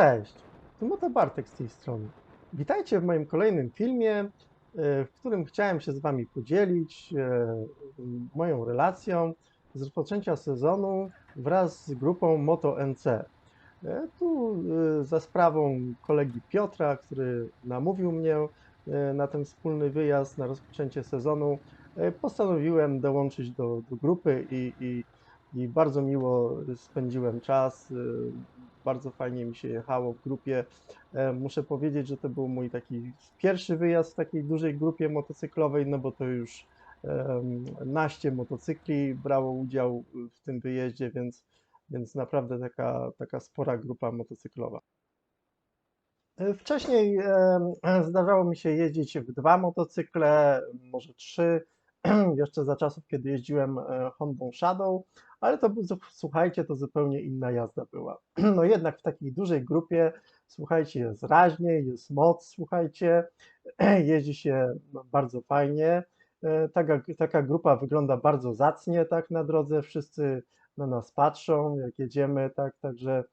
Cześć, Tymota Bartek z tej strony. Witajcie w moim kolejnym filmie, e, w którym chciałem się z Wami podzielić e, moją relacją z rozpoczęcia sezonu wraz z grupą Moto NC. E, Tu za sprawą kolegi Piotra, który namówił mnie na ten wspólny wyjazd, na rozpoczęcie sezonu, postanowiłem dołączyć do, do grupy i, i, i bardzo miło spędziłem czas. Bardzo fajnie mi się jechało w grupie. E, Muszę powiedzieć, że to był mój taki pierwszy wyjazd w takiej dużej grupie motocyklowej, no bo to już naście motocykli brało udział w tym wyjeździe, więc, więc naprawdę taka, taka spora grupa motocyklowa. E, Wcześniej zdarzało mi się jeździć w dwa motocykle, może trzy, jeszcze za czasów, kiedy jeździłem e, Hondą Shadow, ale to słuchajcie, to zupełnie inna jazda była. No jednak w takiej dużej grupie, słuchajcie, jest raźniej, jest moc, słuchajcie, jeździ się no, bardzo fajnie. E, Taka, taka grupa wygląda bardzo zacnie, tak na drodze, wszyscy na nas patrzą, jak jedziemy, tak, także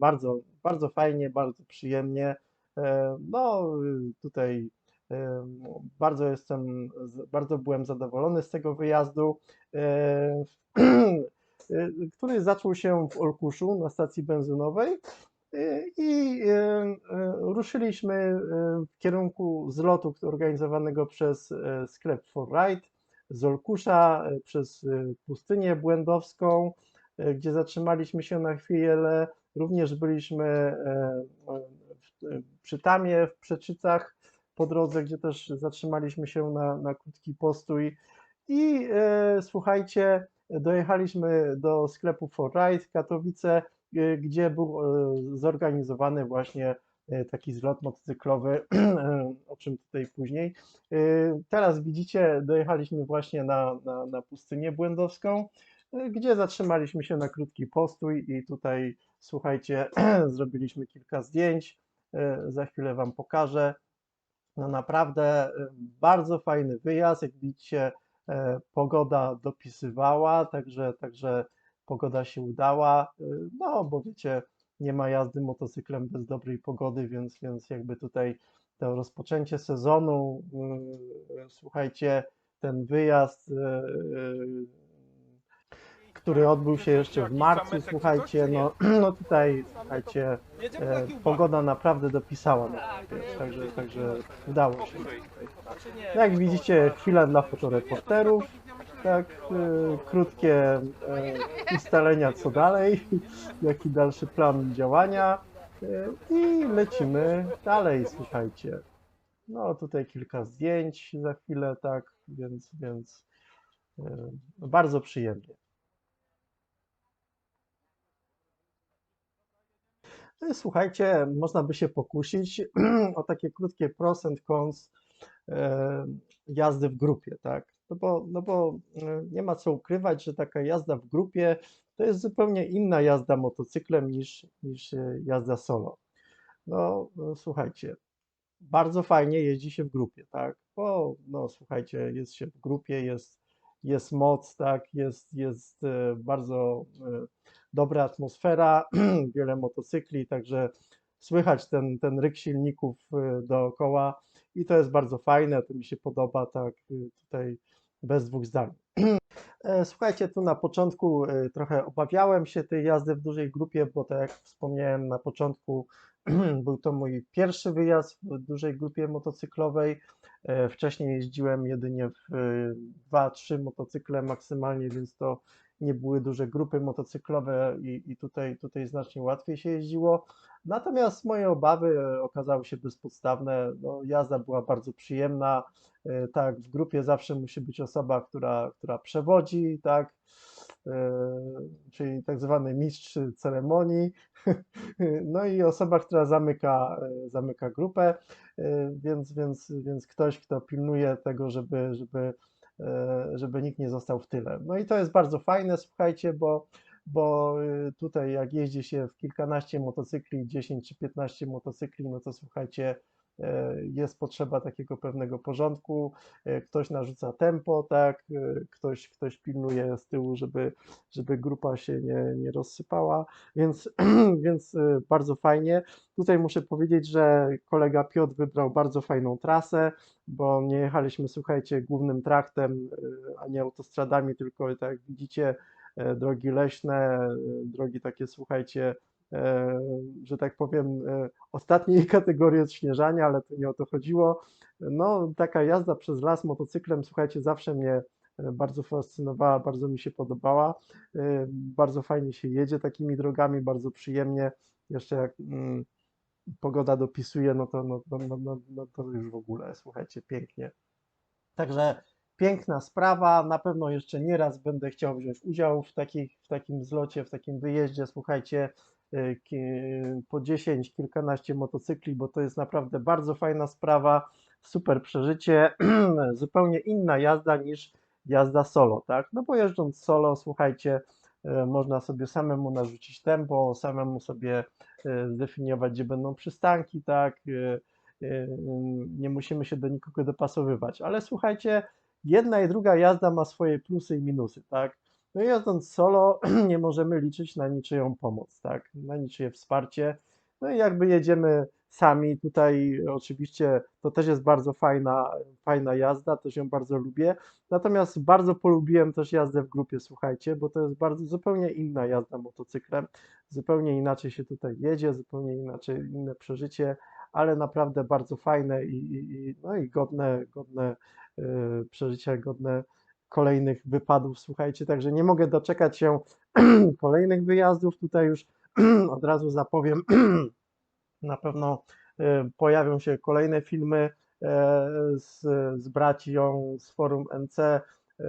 bardzo, bardzo fajnie, bardzo przyjemnie. E, No, tutaj bardzo jestem, bardzo byłem zadowolony z tego wyjazdu, e, y, który zaczął się w Olkuszu na stacji benzynowej y, i ruszyliśmy w kierunku zlotu organizowanego przez e, sklep For Ride z Olkusza e, przez pustynię błędowską, e, gdzie zatrzymaliśmy się na chwilę. Również byliśmy e, przy Tamie, w Przeczycach po drodze, gdzie też zatrzymaliśmy się na, na krótki postój. I e, słuchajcie, dojechaliśmy do sklepu For Ride Katowice, e, gdzie był e, zorganizowany właśnie e, taki zlot motocyklowy, o czym tutaj później. E, Teraz widzicie, dojechaliśmy właśnie na, na, na pustynię błędowską, e, gdzie zatrzymaliśmy się na krótki postój i tutaj, słuchajcie, zrobiliśmy kilka zdjęć. Za chwilę Wam pokażę. No naprawdę e, bardzo fajny wyjazd. Jak widzicie, e, pogoda dopisywała, także, także pogoda się udała. E, No, bo wiecie, nie ma jazdy motocyklem bez dobrej pogody, więc, więc jakby tutaj to rozpoczęcie sezonu, e, słuchajcie, ten wyjazd, który odbył się jeszcze w marcu, słuchajcie, no, no tutaj, słuchajcie, e, pogoda naprawdę dopisała na także, także udało się. Jak widzicie, chwila dla fotoreporterów, tak, e, krótkie e, ustalenia co dalej, jaki dalszy plan działania e, i lecimy dalej, słuchajcie. No tutaj kilka zdjęć za chwilę, tak, więc, więc e, bardzo przyjemnie. No i słuchajcie, można by się pokusić o takie krótkie pros and cons e, jazdy w grupie, tak? No bo, no bo e, nie ma co ukrywać, że taka jazda w grupie to jest zupełnie inna jazda motocyklem niż, niż e, jazda solo. No, e, słuchajcie, bardzo fajnie jeździ się w grupie, tak? Bo, no, słuchajcie, jest się w grupie, jest, jest moc, tak? Jest, jest e, bardzo e, dobra atmosfera, wiele motocykli, także słychać ten, ten ryk silników e, dookoła i to jest bardzo fajne, to mi się podoba, tak? e, Tutaj bez dwóch zdań. E, Słuchajcie, tu na początku e, trochę obawiałem się tej jazdy w dużej grupie, bo tak jak wspomniałem na początku, był to mój pierwszy wyjazd w dużej grupie motocyklowej. E, Wcześniej jeździłem jedynie w e, dwa, trzy motocykle maksymalnie, więc to nie były duże grupy motocyklowe i, i tutaj, tutaj znacznie łatwiej się jeździło. Natomiast moje obawy e, okazały się bezpodstawne. No, jazda była bardzo przyjemna. E, Tak, w grupie zawsze musi być osoba, która, która przewodzi, tak, e, czyli tak zwany mistrz ceremonii, no i osoba, która zamyka, zamyka grupę, więc, więc, więc ktoś, kto pilnuje tego, żeby, żeby, żeby nikt nie został w tyle. No i to jest bardzo fajne, słuchajcie, bo, bo y, tutaj jak jeździ się w kilkanaście motocykli, 10 czy 15 motocykli, no to słuchajcie, e, jest potrzeba takiego pewnego porządku, e, ktoś narzuca tempo, tak, e, ktoś, ktoś pilnuje z tyłu, żeby, żeby grupa się nie, nie rozsypała, więc, więc e, bardzo fajnie. Tutaj muszę powiedzieć, że kolega Piotr wybrał bardzo fajną trasę, bo nie jechaliśmy, słuchajcie, głównym traktem, e, a nie autostradami, tylko tak jak widzicie, e, drogi leśne, e, drogi takie, słuchajcie, e, że tak powiem, e, ostatniej kategorii odśnieżania, ale to nie o to chodziło. No, taka jazda przez las motocyklem, słuchajcie, zawsze mnie e, bardzo fascynowała, bardzo mi się podobała. E, Bardzo fajnie się jedzie takimi drogami, bardzo przyjemnie. Jeszcze jak mm, pogoda dopisuje, no to, no, no, no, no, no to już w ogóle, słuchajcie, pięknie. Także piękna sprawa. Na pewno jeszcze nie raz będę chciał wziąć udział w, takich, w takim zlocie, w takim wyjeździe. Słuchajcie, y, po 10, kilkanaście motocykli, bo to jest naprawdę bardzo fajna sprawa, super przeżycie, zupełnie inna jazda niż jazda solo, tak? No bo jeżdżąc solo, słuchajcie, y, można sobie samemu narzucić tempo, samemu sobie y, zdefiniować, gdzie będą przystanki, tak? Y, y, Nie musimy się do nikogo dopasowywać, ale słuchajcie, jedna i druga jazda ma swoje plusy i minusy, tak? No jadąc solo nie możemy liczyć na niczyją pomoc, tak? Na niczyje wsparcie. No i jakby jedziemy sami, tutaj oczywiście to też jest bardzo fajna, fajna jazda, też ją bardzo lubię. Natomiast bardzo polubiłem też jazdę w grupie, słuchajcie, bo to jest bardzo zupełnie inna jazda motocyklem, zupełnie inaczej się tutaj jedzie, zupełnie inaczej, inne przeżycie, ale naprawdę bardzo fajne i, i, i, no i godne, godne y, przeżycia, godne kolejnych wypadów, słuchajcie, także nie mogę doczekać się kolejnych wyjazdów, tutaj już od razu zapowiem, na pewno y, pojawią się kolejne filmy e, z, z bracią z forum NC, y,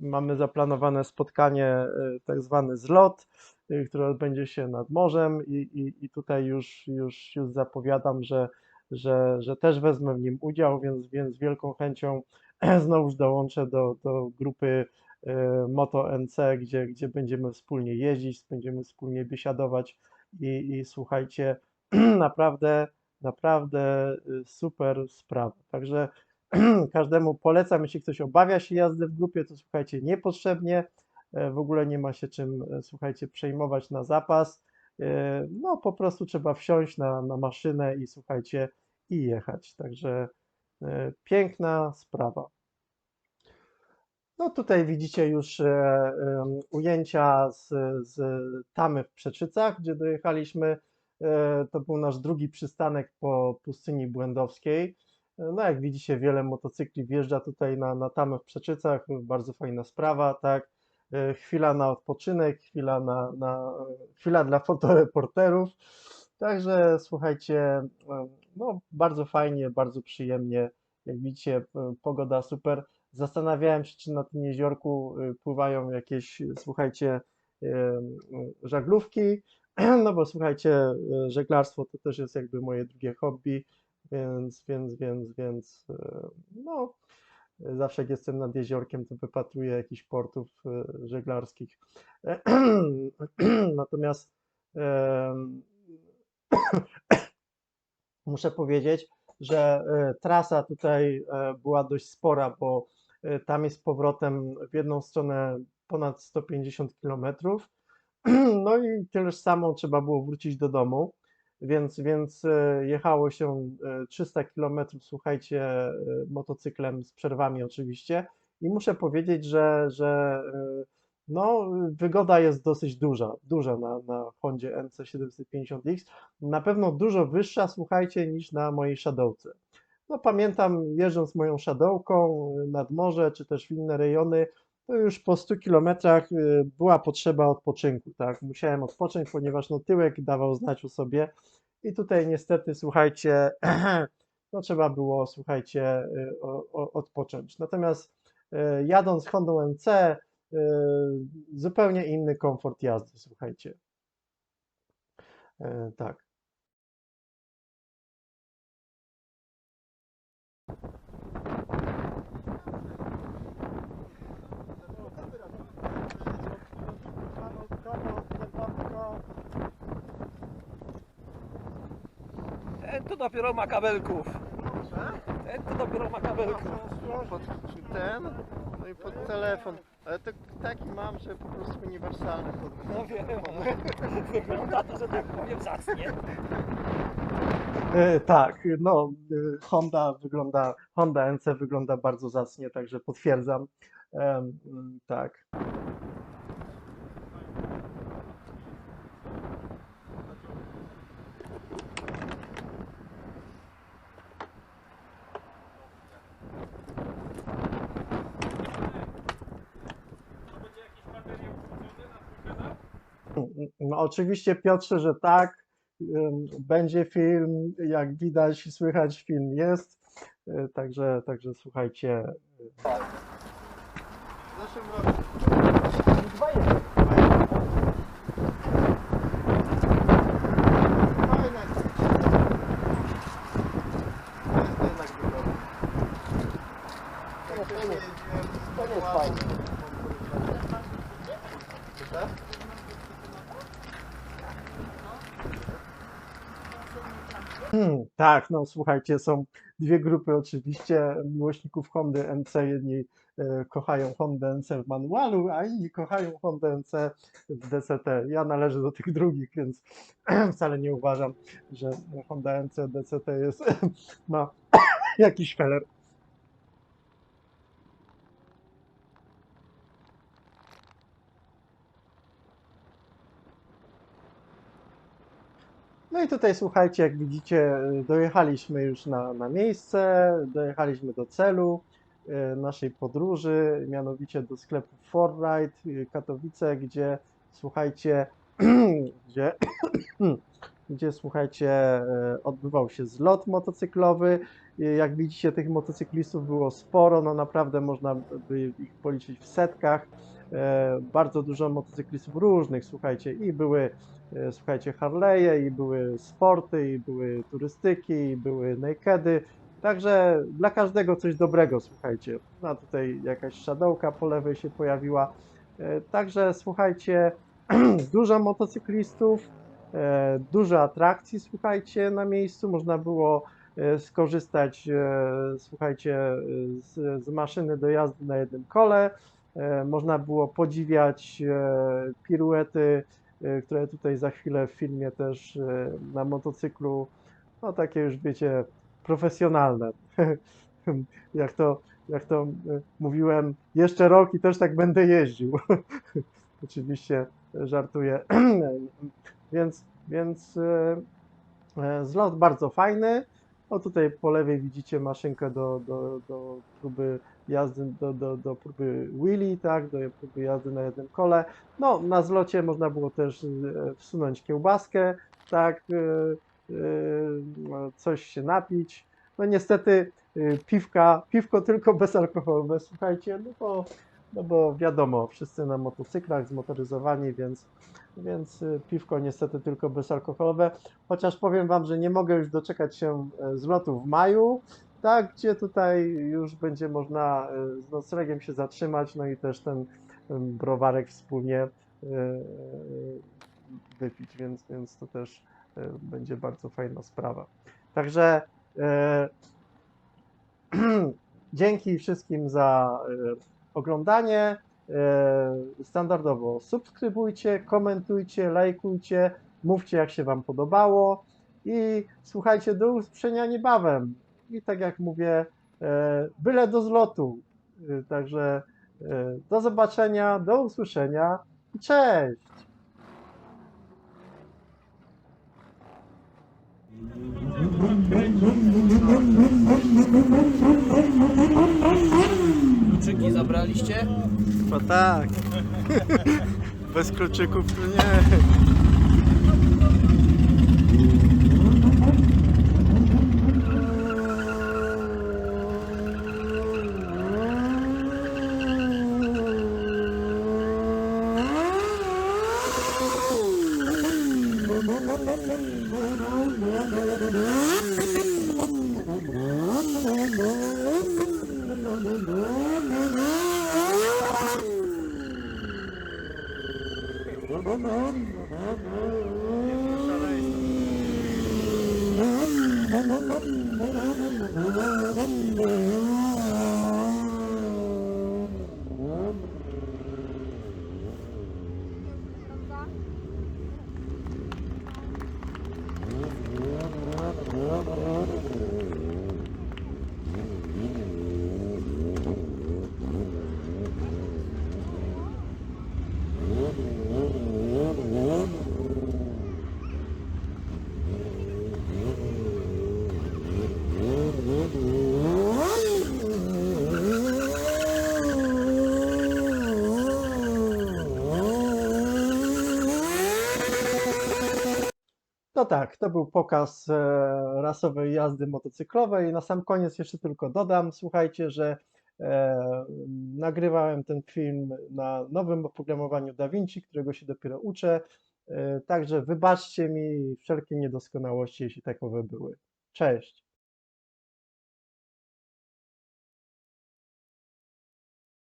mamy zaplanowane spotkanie, tak zwany zlot, które odbędzie się nad morzem i, i, i tutaj już, już, już zapowiadam, że, że, że też wezmę w nim udział, więc, więc wielką chęcią znowuż dołączę do, do grupy y, Moto NC, gdzie, gdzie będziemy wspólnie jeździć, będziemy wspólnie biesiadować i, i słuchajcie, naprawdę, naprawdę y, super sprawa. Także każdemu polecam, jeśli ktoś obawia się jazdy w grupie, to słuchajcie, niepotrzebnie, e, w ogóle nie ma się czym, słuchajcie, przejmować na zapas. No, po prostu trzeba wsiąść na, na maszynę i słuchajcie, i jechać. Także piękna sprawa. No tutaj widzicie już e, ujęcia z, z Tamy w Przeczycach, gdzie dojechaliśmy. E, To był nasz drugi przystanek po pustyni błędowskiej. E, No jak widzicie, wiele motocykli wjeżdża tutaj na, na Tamę w Przeczycach, bardzo fajna sprawa, tak. E, Chwila na odpoczynek, chwila, na, na, chwila dla fotoreporterów. Także słuchajcie, no bardzo fajnie, bardzo przyjemnie. Jak widzicie, pogoda super. Zastanawiałem się, czy na tym jeziorku y, pływają jakieś, słuchajcie, żaglówki, no bo słuchajcie, y, żeglarstwo to też jest jakby moje drugie hobby, więc, więc, więc, więc, y, no, zawsze jak jestem nad jeziorkiem, to wypatruję jakichś portów żeglarskich. Natomiast muszę powiedzieć, że e, trasa tutaj e, była dość spora, bo e, tam jest powrotem w jedną stronę ponad 150 km. No i tyleż samo trzeba było wrócić do domu, więc, więc jechało się e, 300 km, słuchajcie, motocyklem z przerwami oczywiście. I muszę powiedzieć, że, że no, wygoda jest dosyć duża, duża na, na Hondzie NC750X. Na pewno dużo wyższa, słuchajcie, niż na mojej Shadowce. No pamiętam, jeżdżąc moją Shadowką nad morze, czy też w inne rejony, to już po 100 kilometrach y, była potrzeba odpoczynku, tak? Musiałem odpocząć, ponieważ no tyłek dawał znać o sobie i tutaj niestety, słuchajcie, no trzeba było, słuchajcie, y, odpocząć. Natomiast y, jadąc Hondą y, zupełnie inny komfort jazdy, słuchajcie. E, Tak. Ten to dopiero ma kabelków. Ten to dopiero ma kabelkę. Pod ten, no i pod telefon. Ale to taki mam, że po prostu uniwersalny. Pod... No wiem, wygląda to, że tak powiem zacnie. E, tak, no e, Honda wygląda, Honda NC wygląda bardzo zacnie, także potwierdzam. Mm, tak. No oczywiście Piotrze, że tak. Będzie film, jak widać, słychać film jest. Y, Także, także słuchajcie. W zeszłym roku. To jest fajne. Tak? Tak, no słuchajcie, są dwie grupy oczywiście miłośników Hondy NC. Jedni e, kochają Hondę NC w manualu, a inni kochają Hondę NC w DCT. Ja należę do tych drugich, więc wcale nie uważam, że Honda NC DCT jest, ma jakiś feller. No i tutaj słuchajcie, jak widzicie, y, dojechaliśmy już na, na miejsce, dojechaliśmy do celu y, naszej podróży, mianowicie do sklepu Forride y, Katowice, gdzie słuchajcie, gdzie, gdzie słuchajcie, odbywał się zlot motocyklowy. Jak widzicie, tych motocyklistów było sporo, no naprawdę można by ich policzyć w setkach. E, Bardzo dużo motocyklistów różnych, słuchajcie, i były e, słuchajcie, Harley'e, i były sporty, i były turystyki, i były nakedy. Także dla każdego coś dobrego, słuchajcie. No tutaj jakaś szadowka po lewej się pojawiła. E, Także słuchajcie, dużo motocyklistów, dużo atrakcji, słuchajcie, na miejscu. Można było skorzystać, słuchajcie, z, z maszyny do jazdy na jednym kole. E, Można było podziwiać e, piruety, e, które tutaj za chwilę w filmie też na motocyklu, no takie już wiecie, profesjonalne. Jak to, jak to mówiłem, jeszcze rok i też tak będę jeździł. Oczywiście żartuję. Więc, więc zlot bardzo fajny. O tutaj po lewej widzicie maszynkę do, do, do próby jazdy, do, do, do próby wheelie, tak, do próby jazdy na jednym kole. No, na zlocie można było też e, wsunąć kiełbaskę, tak, e, e, coś się napić. No niestety piwka, piwko tylko bezalkoholowe, słuchajcie, no bo, no bo wiadomo, wszyscy na motocyklach zmotoryzowani, więc, więc e, piwko niestety tylko bezalkoholowe. Chociaż powiem Wam, że nie mogę już doczekać się e, zlotu w maju, tak, gdzie tutaj już będzie można e, z noclegiem się zatrzymać, no i też ten browarek wspólnie e, wypić, więc, więc to też będzie bardzo fajna sprawa. Także e, dzięki wszystkim za oglądanie. E, standardowo subskrybujcie, komentujcie, lajkujcie, mówcie jak się Wam podobało i słuchajcie, do usłyszenia niebawem. I tak jak mówię, e, byle do zlotu. E, Także e, do zobaczenia, do usłyszenia i cześć! Kluczyki zabraliście? Chyba tak. Bez kluczyków to nie. Mann, Mann. No tak, to był pokaz e, rasowej jazdy motocyklowej. Na sam koniec jeszcze tylko dodam, słuchajcie, że e, nagrywałem ten film na nowym oprogramowaniu DaVinci, którego się dopiero uczę. E, także wybaczcie mi wszelkie niedoskonałości, jeśli takowe były. Cześć.